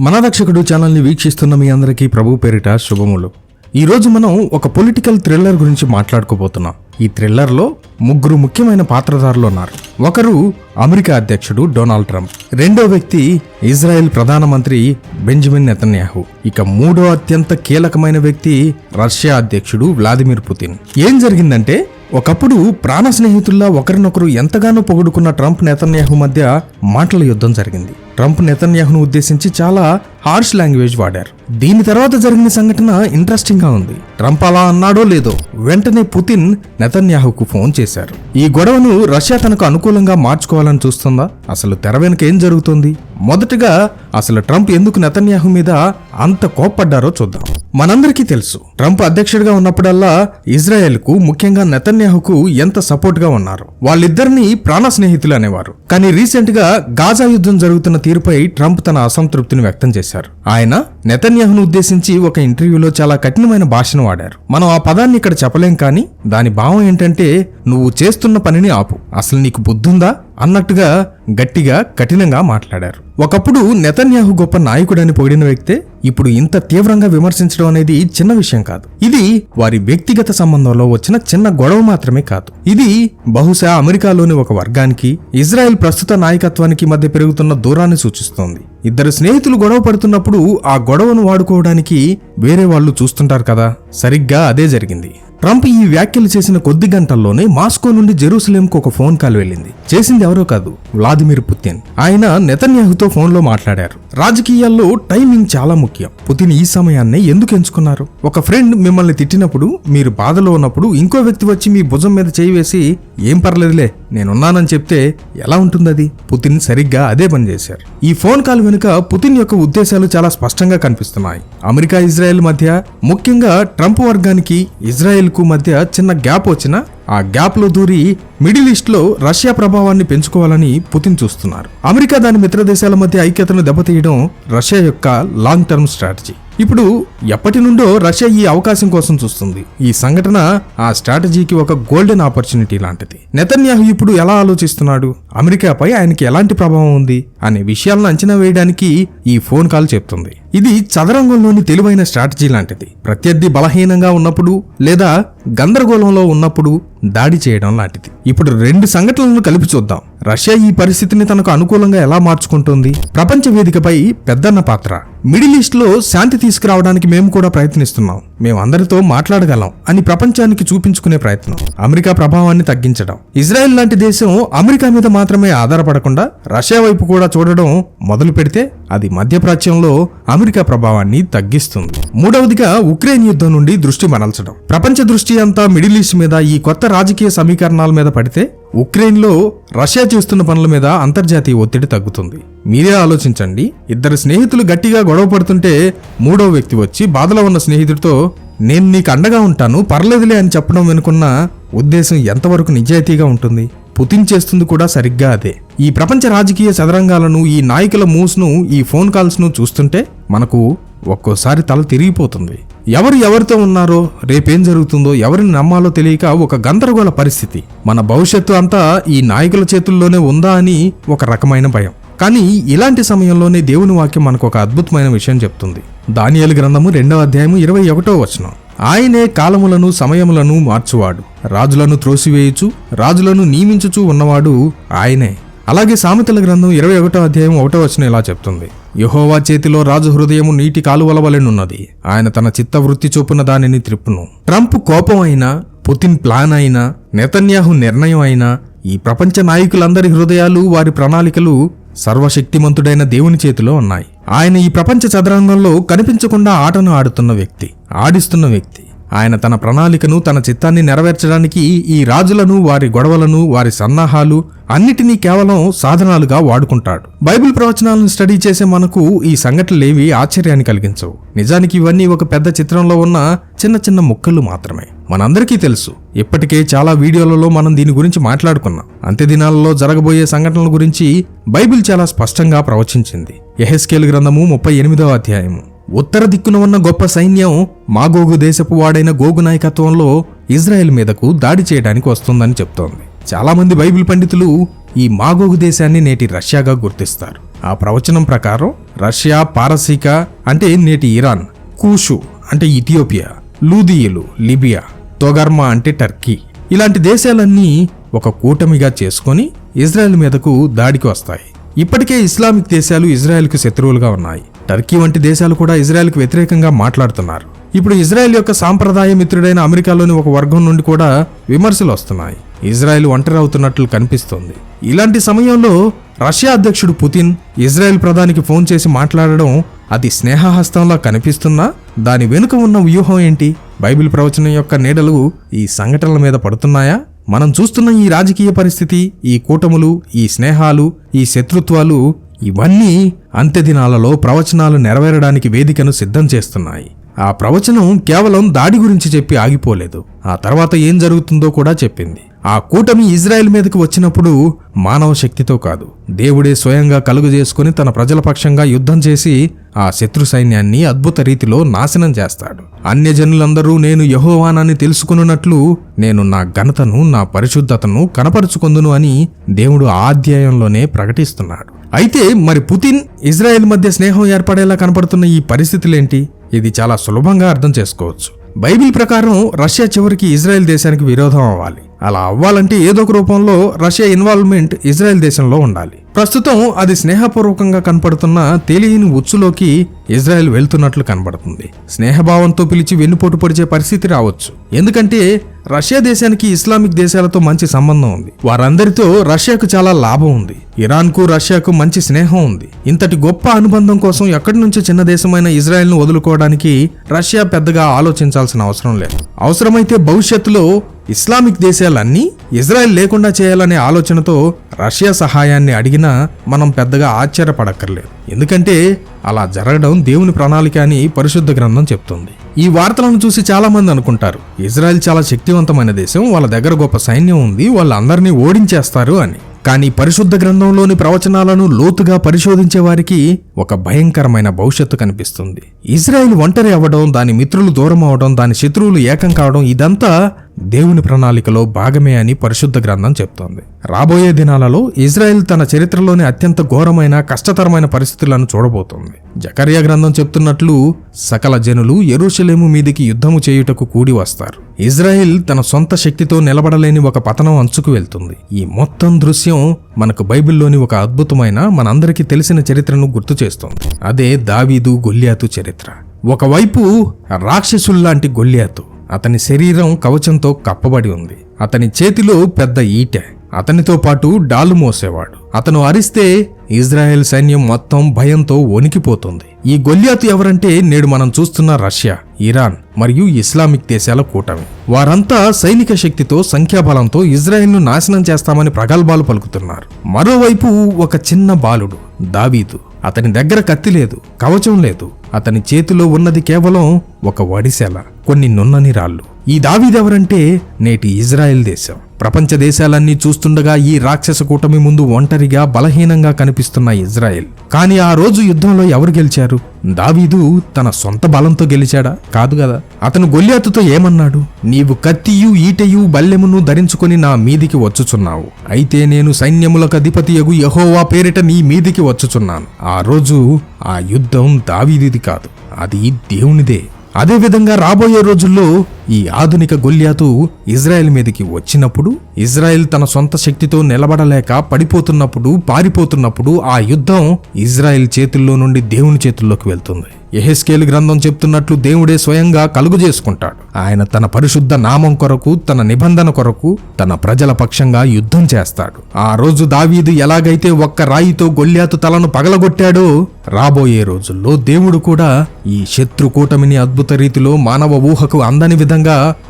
మన రక్షకుడు ఛానల్ని వీక్షిస్తున్న మీ అందరికీ ప్రభు పేరిట శుభములు. ఈరోజు మనం ఒక పొలిటికల్ థ్రిల్లర్ గురించి మాట్లాడుకోబోతున్నాం. ఈ థ్రిల్లర్లో ముగ్గురు ముఖ్యమైన పాత్రధారులు ఉన్నారు. ఒకరు అమెరికా అధ్యక్షుడు డొనాల్డ్ ట్రంప్. రెండో వ్యక్తి ఇజ్రాయెల్ ప్రధానమంత్రి బెంజమిన్ నెతన్యాహు. ఇక మూడో అత్యంత కీలకమైన వ్యక్తి రష్యా అధ్యక్షుడు వ్లాదిమిర్ పుతిన్. ఏం జరిగిందంటే ఒకప్పుడు ప్రాణ స్నేహితుల్లా ఒకరినొకరు ఎంతగానో పొగుడుకున్న ట్రంప్ నెతన్యాహు మధ్య మాటల యుద్ధం జరిగింది. ట్రంప్ నెతన్యాహును ఉద్దేశించి చాలా హార్ష్ లాంగ్వేజ్ వాడారు. దీని తర్వాత జరిగిన సంఘటన ఇంట్రెస్టింగ్గా ఉంది. ట్రంప్ అలా అన్నాడో లేదో వెంటనే పుతిన్ నెతన్యాహుకు ఫోన్ చేశారు. ఈ గొడవను రష్యా తనకు అనుకూలంగా మార్చుకోవాలని చూస్తుందా? అసలు తెర వెనుక ఏం జరుగుతుంది? మొదటగా అసలు ట్రంప్ ఎందుకు నెతన్యాహు మీద అంత కోప్పడ్డారో చూద్దాం. మనందరికీ తెలుసు ట్రంప్ అధ్యక్షుడిగా ఉన్నప్పుడల్లా ఇజ్రాయెల్కు ముఖ్యంగా నెతన్యాహుకు ఎంత సపోర్ట్గా ఉన్నారు. వాళ్ళిద్దరిని ప్రాణ స్నేహితులు అనేవారు. కానీ రీసెంట్గా గాజా యుద్ధం జరుగుతున్న తీరుపై ట్రంప్ తన అసంతృప్తిని వ్యక్తం చేశారు. ఆయన నెతన్యాహును ఉద్దేశించి ఒక ఇంటర్వ్యూలో చాలా కఠినమైన భాషను వాడారు. మనం ఆ పదాన్ని ఇక్కడ చెప్పలేం కానీ దాని భావం ఏంటంటే నువ్వు చేస్తున్న పనిని ఆపు. అసలు నీకు బుద్ధుందా? అన్నట్టుగా గట్టిగా కఠినంగా మాట్లాడారు. ఒకప్పుడు నెతన్యాహు గొప్ప నాయకుడని పొగిడిన వ్యక్తే ఇప్పుడు ఇంత తీవ్రంగా విమర్శించడం అనేది చిన్న విషయం కాదు. ఇది వారి వ్యక్తిగత సంబంధంలో వచ్చిన చిన్న గొడవ మాత్రమే కాదు. ఇది బహుశా అమెరికాలోని ఒక వర్గానికి ఇజ్రాయెల్ ప్రస్తుత నాయకత్వానికి మధ్య పెరుగుతున్న దూరాన్ని సూచిస్తోంది. ఇద్దరు స్నేహితులు గొడవ పడుతున్నప్పుడు ఆ గొడవను వాడుకోవడానికి వేరే వాళ్ళు చూస్తుంటారు కదా. సరిగ్గా అదే జరిగింది. ట్రంప్ ఈ వ్యాఖ్యలు చేసిన కొద్ది గంటల్లోనే మాస్కో నుండి జెరూసలేంకు ఒక ఫోన్ కాల్ వెళ్ళింది. చేసింది ఎవరో కాదు వ్లాదిమిర్ పుతిన్. ఆయన నెతన్యాహుతో ఫోన్లో మాట్లాడారు. రాజకీయాల్లో టైమింగ్ చాలా ముఖ్యం. పుతిన్ ఈ సమయాన్ని ఎందుకు ఎంచుకున్నారు? ఒక ఫ్రెండ్ మిమ్మల్ని తిట్టినప్పుడు మీరు బాధలో ఉన్నప్పుడు ఇంకో వ్యక్తి వచ్చి మీ భుజం మీద చేయి వేసి ఏం పర్లేదులే నేనున్నానని చెప్తే ఎలా ఉంటుంది అది పుతిన్ సరిగ్గా అదే పని చేశారు. ఈ ఫోన్ కాల్ వెనుక పుతిన్ యొక్క ఉద్దేశాలు చాలా స్పష్టంగా కనిపిస్తున్నాయి. అమెరికా ఇజ్రాయెల్ మధ్య ముఖ్యంగా ట్రంప్ వర్గానికి ఇజ్రాయెల్ కు మధ్య చిన్న గ్యాప్ వచ్చినా ఆ గ్యాప్లో దూరి మిడిల్ ఈస్ట్లో రష్యా ప్రభావాన్ని పెంచుకోవాలని పుతిన్ చూస్తున్నారు. అమెరికా దాని మిత్ర దేశాల మధ్య ఐక్యతను దెబ్బతీయడం రష్యా యొక్క లాంగ్ టర్మ్ స్ట్రాటజీ. ఇప్పుడు ఎప్పటి నుండో రష్యా ఈ అవకాశం కోసం చూస్తుంది. ఈ సంఘటన ఆ స్ట్రాటజీకి ఒక గోల్డెన్ ఆపర్చునిటీ లాంటిది. నెతన్యాహు ఇప్పుడు ఎలా ఆలోచిస్తున్నాడు? అమెరికాపై ఆయనకి ఎలాంటి ప్రభావం ఉంది? అనే విషయాలను అంచనా వేయడానికి ఈ ఫోన్ కాల్ చెప్తుంది. ఇది చదరంగంలోని తెలివైన స్ట్రాటజీ లాంటిది. ప్రత్యర్థి బలహీనంగా ఉన్నప్పుడు లేదా గందరగోళంలో ఉన్నప్పుడు దాడి చేయడం లాంటిది. ఇప్పుడు రెండు సంఘటనలను కలిపి చూద్దాం. రష్యా ఈ పరిస్థితిని తనకు అనుకూలంగా ఎలా మార్చుకుంటుంది? ప్రపంచ వేదికపై పెద్దన్న పాత్ర. మిడిల్ ఈస్ట్లో శాంతి తీసుకురావడానికి మేము కూడా ప్రయత్నిస్తున్నాం. మేము అందరితో మాట్లాడగలం అని ప్రపంచానికి చూపించుకునే ప్రయత్నం. అమెరికా ప్రభావాన్ని తగ్గించడం. ఇజ్రాయెల్ లాంటి దేశం అమెరికా మీద మాత్రమే ఆధారపడకుండా రష్యా వైపు కూడా చూడడం మొదలు పెడితే అది మధ్యప్రాచ్యంలో అమెరికా ప్రభావాన్ని తగ్గిస్తుంది. మూడవదిగా ఉక్రెయిన్ యుద్ధం నుండి దృష్టి మరల్చడం. ప్రపంచ దృష్టి అంతా మిడిల్ ఈస్ట్ మీద ఈ కొత్త రాజకీయ సమీకరణాల మీద పడితే ఉక్రెయిన్లో రష్యా చేస్తున్న పనుల మీద అంతర్జాతీయ ఒత్తిడి తగ్గుతుంది. మీరే ఆలోచించండి. ఇద్దరు స్నేహితులు గట్టిగా గొడవ పడుతుంటే మూడో వ్యక్తి వచ్చి బాధలో ఉన్న స్నేహితుడితో నేను నీకు అండగా ఉంటాను పర్లేదులే అని చెప్పడం వెనుకున్న ఉద్దేశం ఎంతవరకు నిజాయితీగా ఉంటుంది? పుతిన్ చేస్తుంది కూడా సరిగ్గా అదే. ఈ ప్రపంచ రాజకీయ చదరంగాలను ఈ నాయకుల మూవ్స్ను ఈ ఫోన్ కాల్స్ను చూస్తుంటే మనకు ఒక్కోసారి తల తిరిగిపోతుంది. ఎవరు ఎవరితో ఉన్నారో రేపేం జరుగుతుందో ఎవరిని నమ్మాలో తెలియక ఒక గందరగోళ పరిస్థితి. మన భవిష్యత్తు అంతా ఈ నాయకుల చేతుల్లోనే ఉందా అని ఒక రకమైన భయం. కానీ ఇలాంటి సమయంలోనే దేవుని వాక్యం మనకు ఒక అద్భుతమైన విషయం చెప్తుంది. దానియలు గ్రంథము రెండవ అధ్యాయము ఇరవై ఒకటో వచనం. ఆయనే కాలములను సమయములను మార్చువాడు. రాజులను త్రోసివేయుచు రాజులను నియమించుచూ ఉన్నవాడు ఆయనే. అలాగే సామెతల గ్రంథం ఇరవై ఒకటో అధ్యాయం ఒకటో వచ్చిన ఇలా చెప్తుంది. యహోవా చేతిలో రాజు హృదయము నీటి కాలువల వలెనున్నది ఆయన తన చిత్త వృత్తి చొప్పున దానిని త్రిప్పును. ట్రంప్ కోపం అయినా పుతిన్ ప్లాన్ అయినా నెతన్యాహు నిర్ణయం అయినా ఈ ప్రపంచ నాయకులందరి హృదయాలు వారి ప్రణాళికలు సర్వశక్తిమంతుడైన దేవుని చేతిలో ఉన్నాయి. ఆయన ఈ ప్రపంచ చదరంగంలో కనిపించకుండా ఆటను ఆడుతున్న వ్యక్తి ఆడిస్తున్న వ్యక్తి. ఆయన తన ప్రణాళికను తన చిత్తాన్ని నెరవేర్చడానికి ఈ రాజులను వారి గొడవలను వారి సన్నాహాలు అన్నిటినీ కేవలం సాధనాలుగా వాడుకుంటాడు. బైబిల్ ప్రవచనాలను స్టడీ చేసే మనకు ఈ సంఘటనలేవి ఆశ్చర్యాన్ని కలిగించవు. నిజానికి ఇవన్నీ ఒక పెద్ద చిత్రంలో ఉన్న చిన్న చిన్న ముక్కలు మాత్రమే. మనందరికీ తెలుసు ఇప్పటికే చాలా వీడియోలలో మనం దీని గురించి మాట్లాడుకున్నాం. అంత్య దినాలలో జరగబోయే సంఘటనల గురించి బైబిల్ చాలా స్పష్టంగా ప్రవచించింది. ఎహెస్కేల్ గ్రంథము ముప్పై ఎనిమిదవ అధ్యాయము. ఉత్తర దిక్కున ఉన్న గొప్ప సైన్యం మాగోగు దేశపు వాడైన గోగు నాయకత్వంలో ఇజ్రాయెల్ మీదకు దాడి చేయడానికి వస్తుందని చెప్తోంది. చాలామంది బైబిల్ పండితులు ఈ మాగోగు దేశాన్ని నేటి రష్యాగా గుర్తిస్తారు. ఆ ప్రవచనం ప్రకారం రష్యా పారసీక అంటే నేటి ఇరాన్ కూషు అంటే ఇథియోపియా లూదియలు లిబియా తొగర్మా అంటే టర్కీ ఇలాంటి దేశాలన్నీ ఒక కూటమిగా చేసుకొని ఇజ్రాయెల్ మీదకు దాడికి వస్తాయి. ఇప్పటికే ఇస్లామిక్ దేశాలు ఇజ్రాయెల్కు శత్రువులుగా ఉన్నాయి. టర్కీ వంటి దేశాలు కూడా ఇజ్రాయెల్కు వ్యతిరేకంగా మాట్లాడుతున్నారు. ఇప్పుడు ఇజ్రాయెల్ యొక్క సాంప్రదాయ మిత్రుడైన అమెరికాలోని ఒక వర్గం నుండి కూడా విమర్శలు వస్తున్నాయి. ఇజ్రాయెల్ ఒంటరి అవుతున్నట్లు కనిపిస్తోంది. ఇలాంటి సమయంలో రష్యా అధ్యక్షుడు పుతిన్ ఇజ్రాయెల్ ప్రధానికి ఫోన్ చేసి మాట్లాడడం అది స్నేహహస్తంలా కనిపిస్తున్నా దాని వెనుక ఉన్న వ్యూహం ఏంటి? బైబిల్ ప్రవచనం యొక్క నీడలు ఈ సంఘటనల మీద పడుతున్నాయా? మనం చూస్తున్న ఈ రాజకీయ పరిస్థితి ఈ కూటములు ఈ స్నేహాలు ఈ శత్రుత్వాలు ఇవన్నీ అంత్యదినాలలో ప్రవచనాలు నెరవేరడానికి వేదికను సిద్ధం చేస్తున్నాయి. ఆ ప్రవచనం కేవలం దాడి గురించి చెప్పి ఆగిపోలేదు. ఆ తర్వాత ఏం జరుగుతుందో కూడా చెప్పింది. ఆ కూటమి ఇజ్రాయెల్ మీదకి వచ్చినప్పుడు మానవ శక్తితో కాదు. దేవుడే స్వయంగా కలుగు చేసుకుని తన ప్రజల పక్షంగా యుద్ధం చేసి ఆ శత్రు సైన్యాన్ని అద్భుత రీతిలో నాశనం చేస్తాడు. అన్యజనులందరూ నేను యహోవానాన్ని తెలుసుకున్నట్లు నేను నా ఘనతను నా పరిశుద్ధతను కనపరుచుకొందును అని దేవుడు ఆ అధ్యాయంలోనే ప్రకటిస్తున్నాడు. అయితే మరి పుతిన్ ఇజ్రాయెల్ మధ్య స్నేహం ఏర్పడేలా కనపడుతున్న ఈ పరిస్థితులేంటి? ఇది చాలా సులభంగా అర్థం చేసుకోవచ్చు. బైబిల్ ప్రకారం రష్యా చివరికి ఇజ్రాయెల్ దేశానికి విరోధం అవ్వాలి. అలా అవ్వాలంటే ఏదో ఒక రూపంలో రష్యా ఇన్వాల్వ్మెంట్ ఇజ్రాయెల్ దేశంలో ఉండాలి. ప్రస్తుతం అది స్నేహపూర్వకంగా కనపడుతున్న తెలియని ఉచ్చులోకి ఇజ్రాయెల్ వెళ్తున్నట్లు కనబడుతుంది. స్నేహభావంతో పిలిచి వెన్నుపోటు పొడిచే పరిస్థితి రావచ్చు. ఎందుకంటే రష్యా దేశానికి ఇస్లామిక్ దేశాలతో మంచి సంబంధం ఉంది. వారందరితో రష్యాకు చాలా లాభం ఉంది. ఇరాన్కు రష్యాకు మంచి స్నేహం ఉంది. ఇంతటి గొప్ప అనుబంధం కోసం ఎక్కడి నుంచి చిన్న దేశమైన ఇజ్రాయెల్ను వదులుకోవడానికి రష్యా పెద్దగా ఆలోచించాల్సిన అవసరం లేదు. అవసరమైతే భవిష్యత్తులో ఇస్లామిక్ దేశాలన్నీ ఇజ్రాయెల్ లేకుండా చేయాలనే ఆలోచనతో రష్యా సహాయాన్ని అడిగినా మనం పెద్దగా ఆశ్చర్యపడక్కర్లేదు. ఎందుకంటే అలా జరగడం దేవుని ప్రణాళిక అని పరిశుద్ధ గ్రంథం చెప్తుంది. ఈ వార్తలను చూసి చాలా మంది అనుకుంటారు ఇజ్రాయెల్ చాలా శక్తివంతమైన దేశం వాళ్ళ దగ్గర గొప్ప సైన్యం ఉంది వాళ్ళందరినీ ఓడించేస్తారు అని. కానీ పరిశుద్ధ గ్రంథంలోని ప్రవచనాలను లోతుగా పరిశోధించే వారికి ఒక భయంకరమైన భవిష్యత్తు కనిపిస్తుంది. ఇజ్రాయెల్ ఒంటరి అవ్వడం దాని మిత్రులు దూరం అవడం దాని శత్రువులు ఏకం కావడం ఇదంతా దేవుని ప్రణాళికలో భాగమే అని పరిశుద్ధ గ్రంథం చెప్తోంది. రాబోయే దినాలలో ఇజ్రాయెల్ తన చరిత్రలోని అత్యంత ఘోరమైన కష్టతరమైన పరిస్థితులను చూడబోతోంది. జకర్యా గ్రంథం చెప్తున్నట్లు సకల జనులు ఎరుషలేము మీదికి యుద్ధము చేయుటకు కూడి వస్తారు. ఇజ్రాయెల్ తన సొంత శక్తితో నిలబడలేని ఒక పతనం అంచుకు వెళ్తుంది. ఈ మొత్తం దృశ్యం మనకు బైబిల్లోని ఒక అద్భుతమైన మనందరికీ తెలిసిన చరిత్రను గుర్తు చేస్తోంది. అదే దావీదు గొల్లియాతు చరిత్ర. ఒకవైపు రాక్షసుల్లాంటి గొల్లియాతు అతని శరీరం కవచంతో కప్పబడి ఉంది. అతని చేతిలో పెద్ద ఈటె. అతనితో పాటు డాలు మోసేవాడు. అతను అరిస్తే ఇజ్రాయెల్ సైన్యం మొత్తం భయంతో వణికిపోతుంది. ఈ గొల్యాతు ఎవరంటే నేడు మనం చూస్తున్న రష్యా ఇరాన్ మరియు ఇస్లామిక్ దేశాల కూటమి. వారంతా సైనిక శక్తితో సంఖ్యాబలంతో ఇజ్రాయెల్ను నాశనం చేస్తామని ప్రగల్భాలు పలుకుతున్నారు. మరోవైపు ఒక చిన్న బాలుడు దావీదు. అతని దగ్గర కత్తి లేదు కవచం లేదు. అతని చేతిలో ఉన్నది కేవలం ఒక వడిసెల కొన్ని నున్నని రాళ్ళు. ఈ దావీదెవరంటే నేటి ఇజ్రాయెల్ దేశం. ప్రపంచ దేశాలన్నీ చూస్తుండగా ఈ రాక్షస కూటమి ముందు ఒంటరిగా బలహీనంగా కనిపిస్తున్న ఇజ్రాయెల్. కానీ ఆ రోజు యుద్ధంలో ఎవరు గెలిచారు? దావీదు తన సొంత బలంతో గెలిచాడా? కాదు కదా. అతను గొల్యాతుతో ఏమన్నాడు? నీవు కత్తియు ఈటయు బల్లెమును ధరించుకొని నా మీదికి వచ్చుచున్నావు. అయితే నేను సైన్యములకు అధిపతియగు యహోవా పేరిట నీ మీదికి వచ్చుచున్నాను. ఆ రోజు ఆ యుద్ధం దావీదిది కాదు. అది దేవునిదే. అదేవిధంగా రాబోయే రోజుల్లో ఈ ఆధునిక గొల్యాతు ఇజ్రాయెల్ మీదకి వచ్చినప్పుడు ఇజ్రాయెల్ తన సొంత శక్తితో నిలబడలేక పడిపోతున్నప్పుడు పారిపోతున్నప్పుడు ఆ యుద్ధం ఇజ్రాయెల్ చేతుల్లో నుండి దేవుని చేతుల్లోకి వెళ్తుంది. ఎహెస్కేలు గ్రంథం చెప్తున్నట్లు దేవుడే స్వయంగా కలుగు చేసుకుంటాడు. ఆయన తన పరిశుద్ధ నామం కొరకు తన నిబంధన కొరకు తన ప్రజల పక్షంగా యుద్ధం చేస్తాడు. ఆ రోజు దావీదు ఎలాగైతే ఒక్క రాయితో గొల్యాతు తలను పగలగొట్టాడో రాబోయే రోజుల్లో దేవుడు కూడా ఈ శత్రు కూటమిని అద్భుత రీతిలో మానవ ఊహకు అందని విధంగా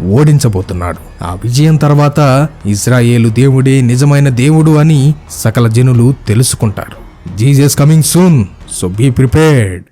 ఓడించబోతున్నాడు. ఆ విజయం తర్వాత ఇజ్రాయేలు దేవుడే నిజమైన దేవుడు అని సకల జనులు తెలుసుకుంటారు. Jesus coming soon so be prepared.